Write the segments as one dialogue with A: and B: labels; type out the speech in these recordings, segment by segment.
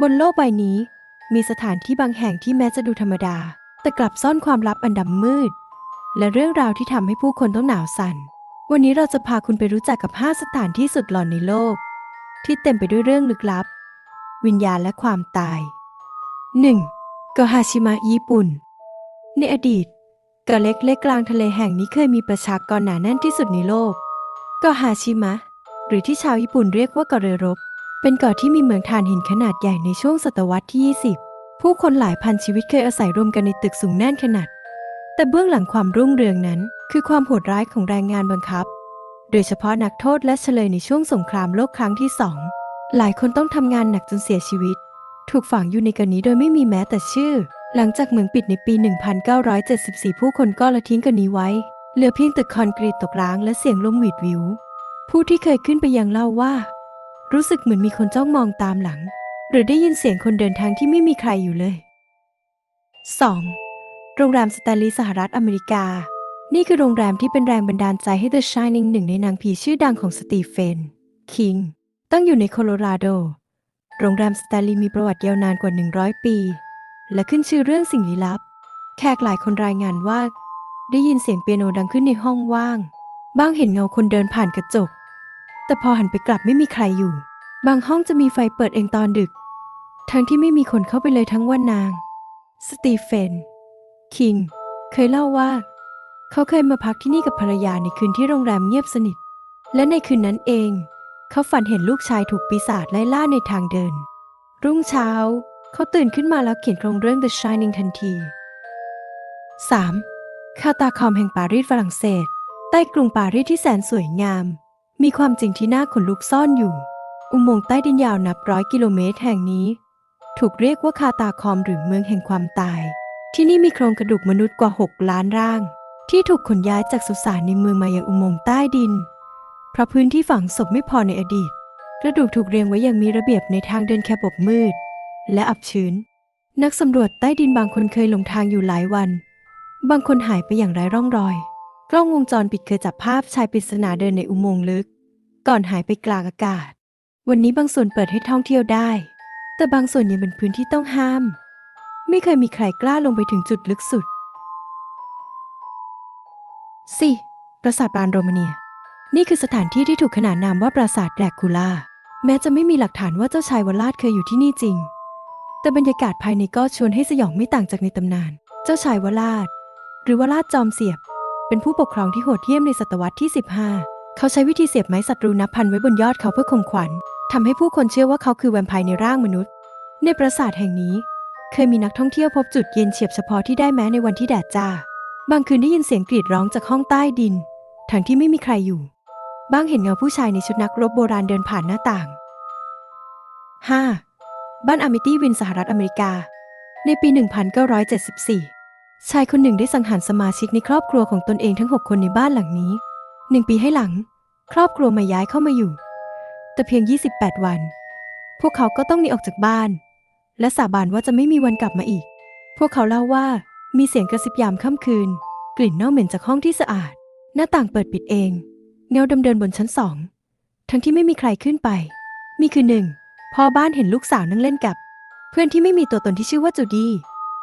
A: บนโลกใบนี้ มีสถานที่บางแห่งที่แม้จะดูธรรมดา แต่กลับซ่อนความลับอันดำมืด และเรื่องราวที่ทำให้ผู้คนต้องหนาวสั่น วันนี้เราจะพาคุณไปรู้จักกับ 5 สถานที่สุดหลอนในโลก ที่เต็มไปด้วยเรื่องลึกลับ วิญญาณและความตาย 1. กาะฮาชิมะญี่ปุ่น ในอดีตเกาะเล็กๆกลางทะเลแห่งนี้เคยมีประชากรหนาแน่นที่สุดในโลกเกาะฮาชิมะ หรือที่ชาวญี่ปุ่นเรียกว่าเกาะเรือรบ เป็นเกาะที่มีเมืองถ่านหินขนาดใหญ่ในช่วงศตวรรษที่ 20 ผู้คนหลายพันชีวิตเคยอาศัยรวมกันในตึกสูงแน่นขนาด แต่เบื้องหลังความรุ่งเรืองนั้น คือความโหดร้ายของแรงงานบังคับ โดยเฉพาะนักโทษและเฉลยในช่วงสงครามโลกครั้งที่สอง หลายคนต้องทำงานหนักจนเสียชีวิต ถูกฝังอยู่ในกาะนี้โดยไม่มีแม้แต่ชื่อ หลังจากเมืองปิดในปี 1974 ผู้คนก็ละทิ้งกาะนี้ไว้ เหลือเพียงตึกคอนกรีตตกร้างและเสียงลมหวีดวิว ผู้ที่เคยขึ้นไปยังเล่าว่า รู้สึกเหมือนมีคนจ้องมองตามหลัง หรือได้ยินเสียงคนเดินทางที่ไม่มีใครอยู่เลย 2. โรงแรมสแตนลีย์สหรัฐอเมริกา นี่คือโรงแรมที่เป็นแรงบันดาลใจให้ The Shining หนึ่งในนางผีชื่อดังของสตีเฟน คิง ตั้งอยู่ในโคโลราโด โรงแรมสแตนลีย์มีประวัติยาวนานกว่า 100 ปี และขึ้นชื่อเรื่องสิ่งลี้ลับ แขกหลายคนรายงานว่า ได้ยินเสียงเปียโนดังขึ้นในห้องว่าง บ้างเห็นเงาคนเดินผ่านกระจก แต่พอหันไปกลับไม่มีใครอยู่ บางห้องจะมีไฟเปิดเองตอนดึก ทั้งที่ไม่มีคนเข้าไปเลยทั้งวันนาง สตีเฟน คิง เคยเล่าว่า เขาเคยมาพักที่นี่กับภรรยาในคืนที่โรงแรมเงียบสนิท และในคืนนั้นเอง เขาฝันเห็นลูกชายถูกปีศาจไล่ล่าในทางเดิน รุ่งเช้า เขาตื่นขึ้นมาแล้วเขียนโครงเรื่อง The Shining ทันที 3. คาตาคอมแห่งปารีสฝรั่งเศส ใต้กรุงปารีสที่แสนสวยงาม มีความจริงที่น่าขนลุกซ่อนอยู่ อุโมงค์ใต้ดินยาวนับร้อยกิโลเมตรแห่งนี้ ถูกเรียกว่าคาตาคอมหรือเมืองแห่งความตาย ที่นี่มีโครงกระดูกมนุษย์กว่า 6 ล้านร่าง ที่ถูกขนย้ายจากสุสานในเมืองมายังอุโมงค์ใต้ดิน เพราะพื้นที่ฝังศพไม่พอในอดีต กระดูกถูกเรียงไว้อย่างมีระเบียบในทางเดินแคบบมืด และอับชื้น นักสำรวจใต้ดินบางคนเคยหลงทางอยู่หลายวัน บางคนหายไปอย่างไร้ร่องรอย กล้องวงจรปิดเคยจับภาพชายปริศนาเดินในอุโมงค์ลึก ก่อนหายไปกลางอากาศ วันนี้บางส่วนเปิดให้ท่องเที่ยวได้ แต่บางส่วนยังเป็นพื้นที่ต้องห้าม ไม่เคยมีใครกล้าลงไปถึงจุดลึกสุด 4. ปราสาทบานโรมาเนีย นี่คือสถานที่ที่ถูกขนานนามว่าปราสาทแดกคูล่า แม้จะไม่มีหลักฐานว่าเจ้าชายวลาดเคยอยู่ที่นี่จริง แต่บรรยากาศภายในก็ชวนให้สยองไม่ต่างจากในตำนาน เจ้าชายวลาด หรือวลาดจอมเสียบ เป็นผู้ปกครองที่โหดเหี้ยมในศตวรรษที่ 15 เขาใช้วิธีเสียบไม้ศัตรูนับพันไว้บนยอดเขาเพื่อข่มขวัญทำให้ผู้คนเชื่อว่าเขาคือแวมไพร์ในร่างมนุษย์ ในปราสาทแห่งนี้ เคยมีนักท่องเที่ยวพบจุดเย็นเฉียบเฉพาะที่ได้แม้ในวันที่แดดจ้า บางคืนได้ยินเสียงกรีดร้องจากห้องใต้ดิน ทั้งที่ไม่มีใครอยู่บ้างเห็นเงาผู้ชายในชุดนักรบโบราณเดินผ่านหน้าต่าง 5. บ้านอามิตี้วินสหรัฐอเมริกา ในปี 1974 ชายคนหนึ่งได้สังหารสมาชิกในครอบครัวของตนเองทั้ง 6 คนในบ้านหลังนี้ หนึ่งปีให้หลัง ครอบครัวมาย้ายเข้ามาอยู่ แต่เพียง 28 วัน พวกเขาก็ต้องหนีออกจากบ้าน และสาบานว่าจะไม่มีวันกลับมาอีก พวกเขาเล่าว่ามีเสียงกระซิบยามค่ำคืน กลิ่นเน่าเหม็นจากห้องที่สะอาด หน้าต่างเปิดปิดเอง เงาดำเดินบนชั้นสอง ทั้งที่ไม่มีใครขึ้นไป มีคืนหนึ่งพ่อบ้านเห็นลูกสาวนั่งเล่นกับ เพื่อนที่ไม่มีตัวตนที่ชื่อว่าจูดี้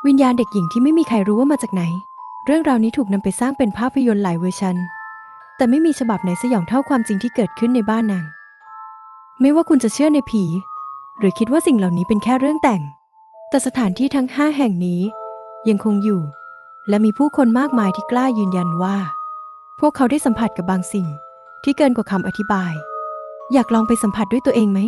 A: วิญญาณเด็กหญิงที่ไม่มีใครรู้ว่ามาจากไหน เรื่องราวนี้ถูกนำไปสร้างเป็นภาพยนตร์หลายเวอร์ชัน แต่ไม่มีฉบับไหนสยองเท่าความจริงที่เกิดขึ้นในบ้านนาง ไม่ว่าคุณจะเชื่อในผี หรือคิดว่าสิ่งเหล่านี้เป็นแค่เรื่องแต่ง แต่สถานที่ทั้งห้าแห่งนี้ ยังคงอยู่ และมีผู้คนมากมายที่กล้ายืนยันว่า พวกเขาได้สัมผัสกับบางสิ่งที่เกินกว่าคำอธิบาย อยากลองไปสัมผัสด้วยตัวเองไหม